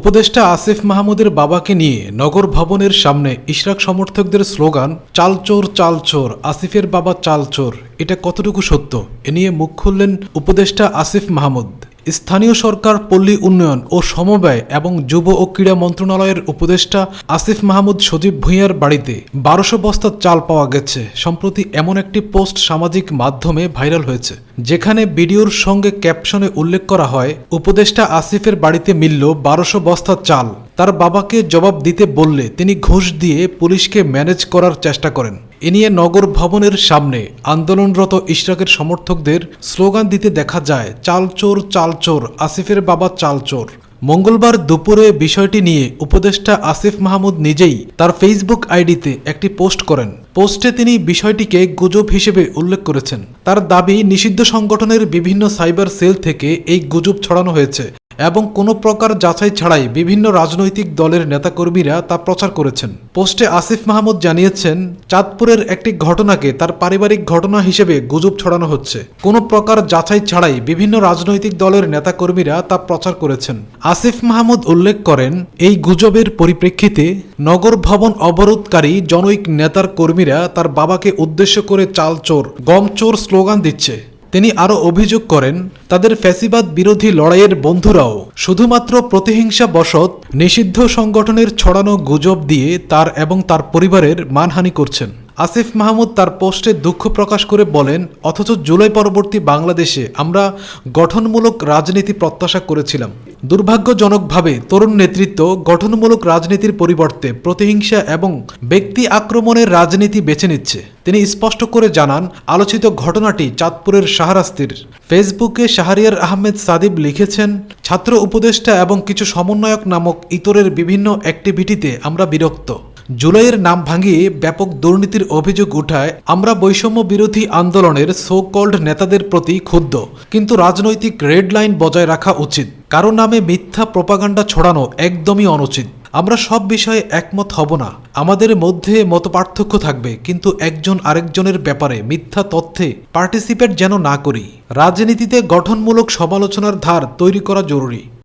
উপদেষ্টা আসিফ মাহমুদের বাবাকে নিয়ে নগর ভবনের সামনে ইশরাক সমর্থকদের স্লোগান, চালচোর চালচোর, আসিফের বাবা চালচোর। এটা কতটুকু সত্য? এ নিয়ে মুখ খুললেন উপদেষ্টা আসিফ মাহমুদ। স্থানীয় সরকার, পল্লী উন্নয়ন ও সমবায় এবং যুব ও ক্রীড়া মন্ত্রণালয়ের উপদেষ্টা আসিফ মাহমুদ সজীব ভূঁইয়ার বাড়িতে বারোশো বস্তা চাল পাওয়া গেছে, সম্প্রতি এমন একটি পোস্ট সামাজিক মাধ্যমে ভাইরাল হয়েছে, যেখানে ভিডিওর সঙ্গে ক্যাপশনে উল্লেখ করা হয়, উপদেষ্টা আসিফের বাড়িতে মিলল বারোশো বস্তা চাল। তার বাবাকে জবাব দিতে বললে তিনি ঘুষ দিয়ে পুলিশকে ম্যানেজ করার চেষ্টা করেন। এ নিয়ে নগর ভবনের সামনে আন্দোলনরত ইশরাকের সমর্থকদের স্লোগান দিতে দেখা যায়, চালচোর চালচোর, আসিফের বাবা চালচোর। মঙ্গলবার দুপুরে বিষয়টি নিয়ে উপদেষ্টা আসিফ মাহমুদ নিজেই তার ফেসবুক আইডিতে একটি পোস্ট করেন। পোস্টে তিনি বিষয়টিকে গুজব হিসেবে উল্লেখ করেছেন। তার দাবি, নিষিদ্ধ সংগঠনের বিভিন্ন সাইবার সেল থেকে এই গুজব ছড়ানো হয়েছে। এবং কোনো প্রকার যাচাই ছাড়াই বিভিন্ন রাজনৈতিক দলের নেতাকর্মীরা তা প্রচার করেছেন। পোস্টে আসিফ মাহমুদ জানিয়েছেন, চাঁদপুরের একটি ঘটনাকে তার পারিবারিক ঘটনা হিসেবে গুজব ছড়ানো হচ্ছে। কোনো প্রকার যাচাই ছাড়াই বিভিন্ন রাজনৈতিক দলের নেতাকর্মীরা তা প্রচার করেছেন। আসিফ মাহমুদ উল্লেখ করেন, এই গুজবের পরিপ্রেক্ষিতে নগর ভবন অবরোধকারী জনৈক নেতার কর্মীরা তার বাবাকে উদ্দেশ্য করে চালচোর, গমচোর স্লোগান দিচ্ছে। তিনি আরও অভিযোগ করেন, তাদের ফ্যাসিবাদ বিরোধী লড়াইয়ের বন্ধুরাও শুধুমাত্র প্রতিহিংসা বশত নিষিদ্ধ সংগঠনের ছড়ানো গুজব দিয়ে তার এবং তার পরিবারের মানহানি করছেন। আসিফ মাহমুদ তার পোস্টে দুঃখ প্রকাশ করে বলেন, অথচ জুলাই পরবর্তী বাংলাদেশে আমরা গঠনমূলক রাজনীতি প্রত্যাশা করেছিলাম। দুর্ভাগ্যজনকভাবে তরুণ নেতৃত্ব গঠনমূলক রাজনীতির পরিবর্তে প্রতিহিংসা এবং ব্যক্তি আক্রমণের রাজনীতি বেছে নিচ্ছে। তিনি স্পষ্ট করে জানান, আলোচিত ঘটনাটি চাঁদপুরের শাহরাস্তির। ফেসবুকে শাহরিয়ার আহমেদ সাদিব লিখেছেন, ছাত্র উপদেষ্টা এবং কিছু সমন্বয়ক নামক ইতরের বিভিন্ন অ্যাক্টিভিটিতে আমরা বিরক্ত। জুলাইয়ের নাম ভাঙিয়ে ব্যাপক দুর্নীতির অভিযোগ উঠায় আমরা বৈষম্য বিরোধী আন্দোলনের সো কল্ড নেতাদের প্রতি ক্ষুব্ধ। কিন্তু রাজনৈতিক রেড লাইন বজায় রাখা উচিত। কারও নামে মিথ্যা প্রপাগান্ডা ছড়ানো একদমই অনুচিত। আমরা সব বিষয়ে একমত হব না। আমাদের মধ্যে মতপার্থক্য থাকবে, কিন্তু একজন আরেকজনের ব্যাপারে মিথ্যা তথ্যে পার্টিসিপেট যেন না করি। রাজনীতিতে গঠনমূলক সমালোচনার ধার তৈরি করা জরুরি।